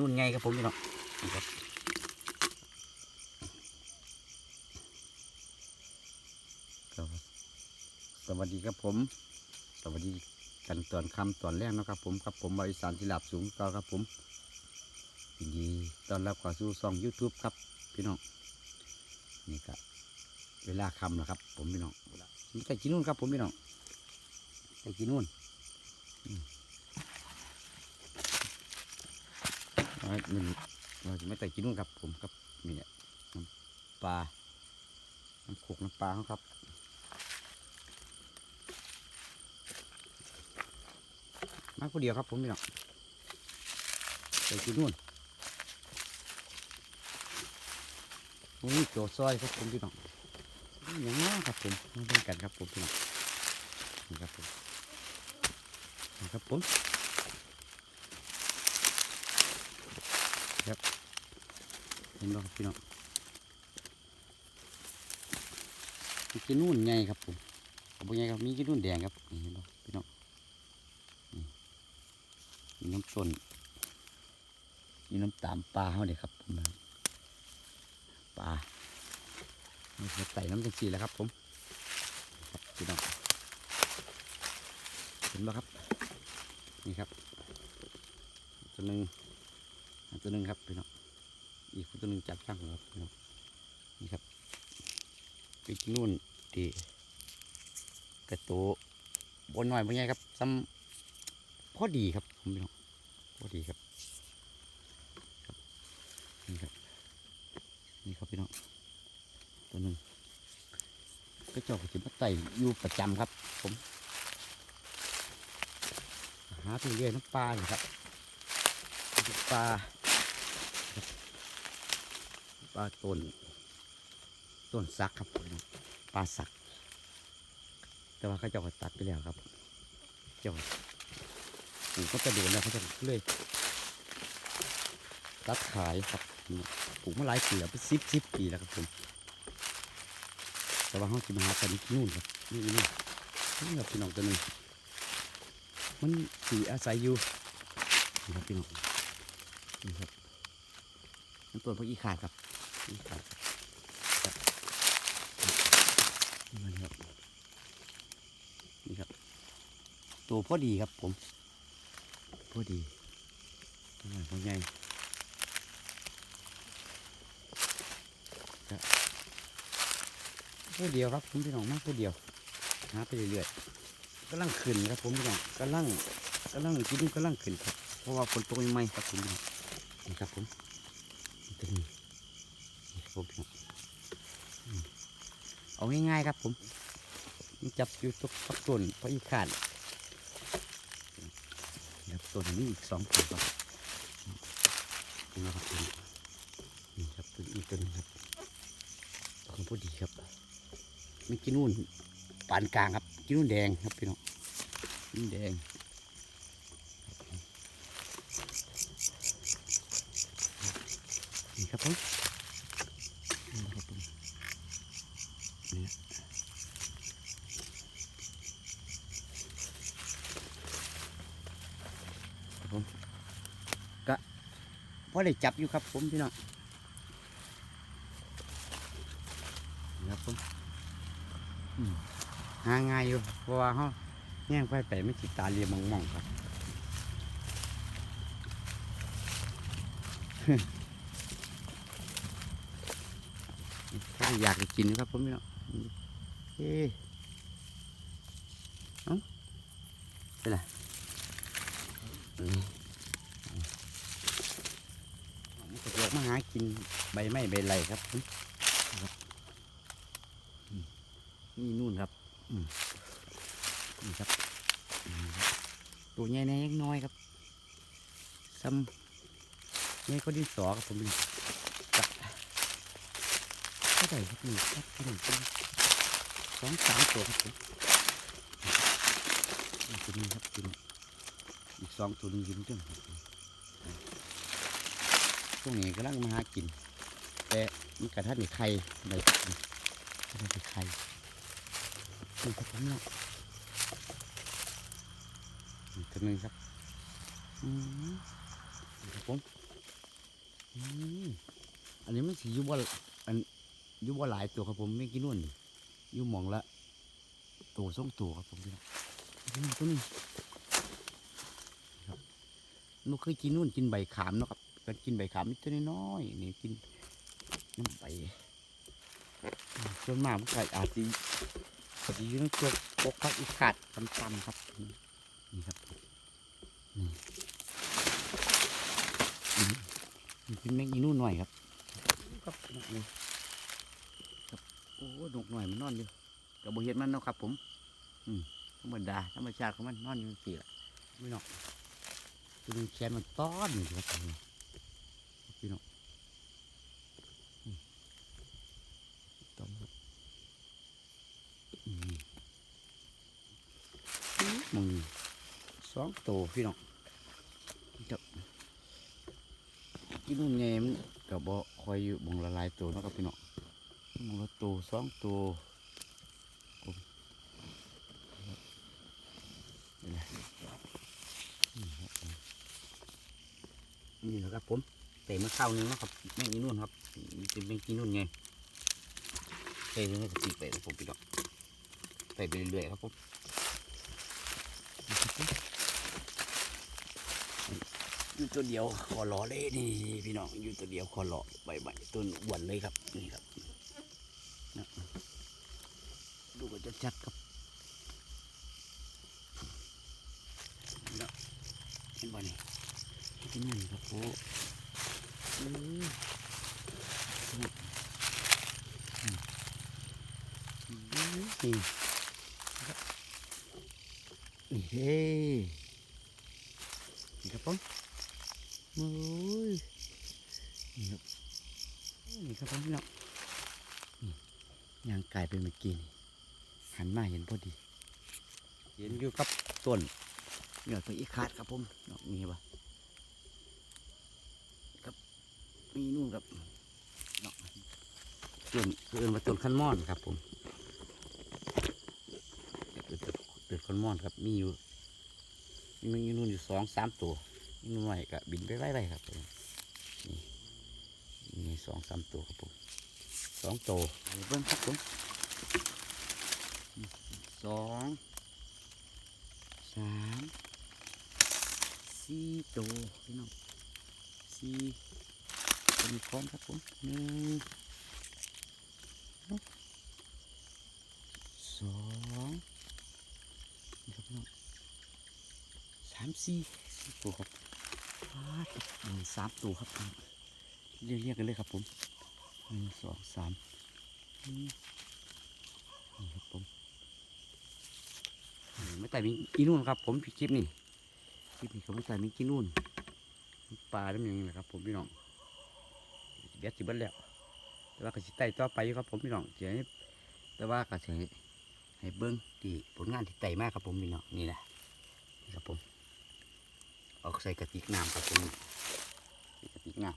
นุ่นไงครับผมพี่น้องสวัสดีครับผม สวัสดีกันตอนคำตอนแรกนะครับผมครับผมบริสานศิลาบสูงก็ครับผมยินดีตอนรับเข้าสู่ช่อง YouTube ครับพี่น้องนี่ครับเวลาคำแล้วครับ ผมพี่น้องนี่ไก่กินนู่นครับผมพี่น้องไก่กินนู่นอื มันเราจะไม่ไก่กินนู่นครับผมครับนี่เนี่ยน้ำปลา น้ำขกน้ำปลาครับมาคนเดียวครับผมพี่น้องไปกินนู่นโอ้ยโจซอยครับผมพี่น้องอย่างนี้ครับผมมาเล่นกันครับผมพี่น้องนี่ครับผมนี่ครับผมครับเห็นไหมครับพี่น้องมีกินนู่นไงครับผมผมบอกไงครับมีกินนู่นแดงครับนี่เห็นไหมพี่น้องมีน้ำต้นมีน้ำตามปลาเขาเด็ครับผมปลานี่มาไต่น้ำจังสีแล้วครับผมพี่น้องเห็นไหมครับ นี่ครับ ตัวหนึ่งตัวหนึ่งครับพี่น้อง อีกตัวหนึ่งจับช่างครับนี่ครับไปกินนู่นดีกระโตบนหน่อยบนใหญ่ครับซ้ำพอดีครับผมพี่น้องพอดีครับครับนี่ครับนี่ครับพี่น้องตัวหนึ่งก็เจาะก็จะมาไต่อยู่ประจำครับ ผม หาที่เรื่อยน้ำปลาอยู่ครับปลา ปลาต้น ต้นซักครับผมปลาสัก แต่ว่าเขาจ้าก็ตัดไปแล้วครับเจ้าปลูกก็จะโดนแล้วเขาจะเลยรับขายครับปลูกมาหลายปีแล้วเป็นสิบสิบปีแล้วครับผมแต่ว่าเขาจะมาหากันที่นู่นครับนี่นี่นี่ครับพี่น้องตัวหนึงมันสีอาศัยอยู่นี่ครับพี่น้องนี่ครับมันตัวพวกอีขาดครับ อีขาดครับนี่ครับนี่ครับ ตัวพอดีครับผมพอดีตัวใหญ่ตัวใหญ่ตัวเดียวครับผมพี่น้องมากตัวเดียวหาไปเรื่อยๆกำลังขึ้นครับผมพี่น้องกำลังกำลังกินกำลังขึ้นครับเพราะว่าฝนตกใหม่ๆครับผมนี่ครับผมตัวนี้ครับผมพี่น้องอืม เอาง่ายๆครับผมจับอยู่ตกตักต้นเพราะอีกขาดครับตัวนี้อีกสองตัวครับนี่นะครับตัวนี้นี่ครับตัวอีกตัวหนึงครับของพอดีครับไม่กินนู่นปานกลางครับกินนู่นแดงครับพี่น้องกินนู่นแดงนี่ครับผมนี่ครับผมนี่ครับผมก็ พอได้จับอยู่ครับผมพี่น้องนะครับผมหาง่ายอยู่เพราะว่าเขาแย่งไปไปไม่จิตตาเรียมมองๆครับถ้าอยากจะกินนะครับผมพี่น้องเอ๊ะเอ้าเป็นไร อืมมันก็ออกมาหากินใบไม้ใบไรครับผมครับนี่นู่นครับนี่ครับ ตัวใหญ่แน่ยังน้อยครับซ้ำนี่ก็ดินสอครับผมจับเท่าไหร่ครับนึ่งครับหนึ่งสองสามตัวครับผมนี่ตัวนี้ครับตัวนี้อีกสองตัวนึงยิ้มจังครับ ช่วงนี้กำลังมาหากิน แต่มันกระทัดในไข่เลยกระทัดในไข่นี่ครับผมเนาะนี่ตัวหนึงครับอืมครับผมอืมอันนี้มันสียู่บ่อันยู่บ่หลายตัวครับผมไม่กินนู่นยู่หมองละตัวสองตัวครับผมพี่น้องตัวนี้ครับลูกเคยกินนู่นกินใบขามเนาะครับ ก็กินใบขามนิดตัวน้อยๆนี่กินน้ำใบส่วนมากมันก็อาจจะอาจจะอยู่ในตัวปกพักอีกขาดต่ำๆครับนี่ครับนี่อืมนี่เป็นแมงอีนู่นหน่อยครับครับนี่ครับโอ้ดกหน่อยมันนอนอยู่กับบเห็ดมันเนาะครับ ผม อืมธรรมดาธรรมชาติของมันนอนอยู่สี่ละพี่นองตัวนึงแขนมันต้อนอยู่ครับ พี่น้องต้อนครับอืมมึงสองตัวพี่น้องครับกินนู่นไงมันกับบ่คอยอยู่บงละลายตัวนาะครับพี่น้องบงละตัวสองตัวนี่แหละครับผม เตะมาเข้านึงนะครับแม่งอีนู่นครับเป็นแม่งอีนู่นไงเตะตรงนี้ก็ตีไปครับผมพี่น้องไปไปเรื่อยๆครับผมอยู่ตัวเดียวคอหล่อเลยนี่พี่น้องอยู่ตัวเดียวคอหล่อใบใบต้นอ้วนเลยครับนี่ครับดูก็จะชัดๆครับเนาห็นบ่นี่ที่นั่ครับโอ้อืมอืมอืม นี่ครับนี่เฮ้นี่ครับผมโอ้ยนี่ครับนี่ครับผมพี่น้องยางกลายเป็นเมื่อกี้หันมาเห็นพอดี เห็นอยู่ครับต้นเหนือตัวอีขาดครับผมเนาะนี่ปะ มีนู่นครับเนาะต้นคือเอินว่าต้นขันม่อนครับ ผมต้นต้นขันม่อนครับ มีอยู่มีมีนู่นอยู่สองสามตัวมีนู่นหน่อยก็บินไปไล่ๆครับผมนี่มีสองสามตัวครับผมสองตัวเบิ้งครับผมสองสามสี่ตัวพี่น้องสี่ เป็นพร้อมครับผมหนึ่งสองนี่ครับน้องสามสี่สี่ตัวครับฟาหนึ่งสามตัวครับเรียกเรียกกันเลยครับผมหนึ่งสองสามนี่ครับผมไม่แต่มีอีนู่นครับ ผมคลิปนี่คลิปนี้เขาไม่แต่มีกินนู่นปลาได้ยังไงล่ะครับ ผมพี่น้อง เบียดสิเบิดแล้ว แต่ว่าก็สิไต่ต่อไปครับผมพี่น้องเสียแต่ว่าก็สิให้ให้เบิ้งที่ผลงานที่ไต่มากครับผมพี่น้องนี่นะนี่ครับผมออกใส่กระติกน้ำครับผมกระติกน้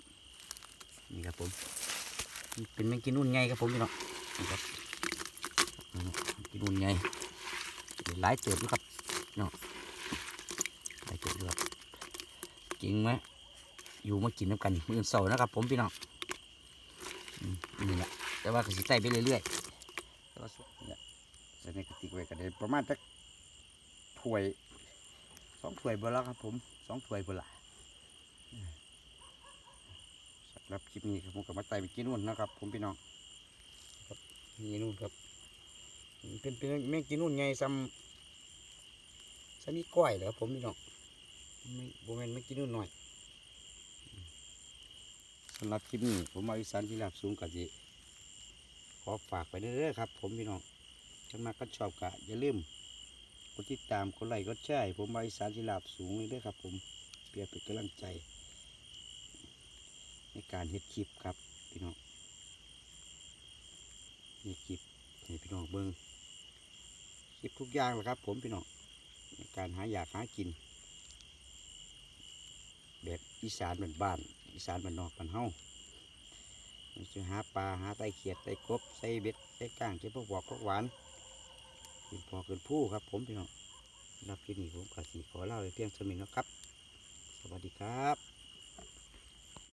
ำนี่ครับผมเป็นแมงกินนุ่นไงครับผมพี่น้องนี่ครับกินนุ่นไงหลายเติบอยู่ครับพี่น้องหลายเติบอยู่ครับจริงไหมอยู่มากินน้ำกันมือนเสาร์นะครับผมพี่น้อง นี่แหละแต่ว่าก็สิใส่ไปเรื่อยๆแต่ว่าส่วนเนี่ยใส่ในกระติกไว้ก็ได้ประมาณสักถ้วยสองถ้วยเบล้วครับผมสองถ้วยเบละอืมสำหรับคลิปนี้ครับผมกับมาไต่ไปกินนู่นนะครับ ผมพี่น้องครับนี่นู่นครับเป็นเป็นแม่งกินนู่นไงซ้ำซ้ำมีก้อยเหรอครับผมพี่น้องไม่โบแมนไม่กินนู่นหน่อย สำหรับคลิปนี้ผมเอาอีสานที่ราบสูงกับจีขอฝากไปเรื่อยๆครับ ผมพี่น้องถ้ามาก็ชอบกะอย่าลืมกดติดตามกดไลค์กดแชร์ผมเอาอีสานที่ราบสูงเลยเด้วยครับ ผมเพื่อเป็นกำลังใจ ในการเฮ็ดคลิปครับพี่น้องนี่คลิปให้พี่น้องเบิ้งคลิปทุกอย่างเลยครับ ผมพี่น้องในการหาอยากหากิน แบบอีสานเหมือนบ้าน อีสานบ้านนอกบ้านเฮาจะหาปลาหาไตเขียดไตกบไตเบ็ดไตก้างเก็บพวกบอกพวกหวานเป็นพอเกินผู้ครับ ผมพี่น้องรับที่นี่ผมกสีขอเล่าเพียงสมิงนะครับ สวัสดีครับ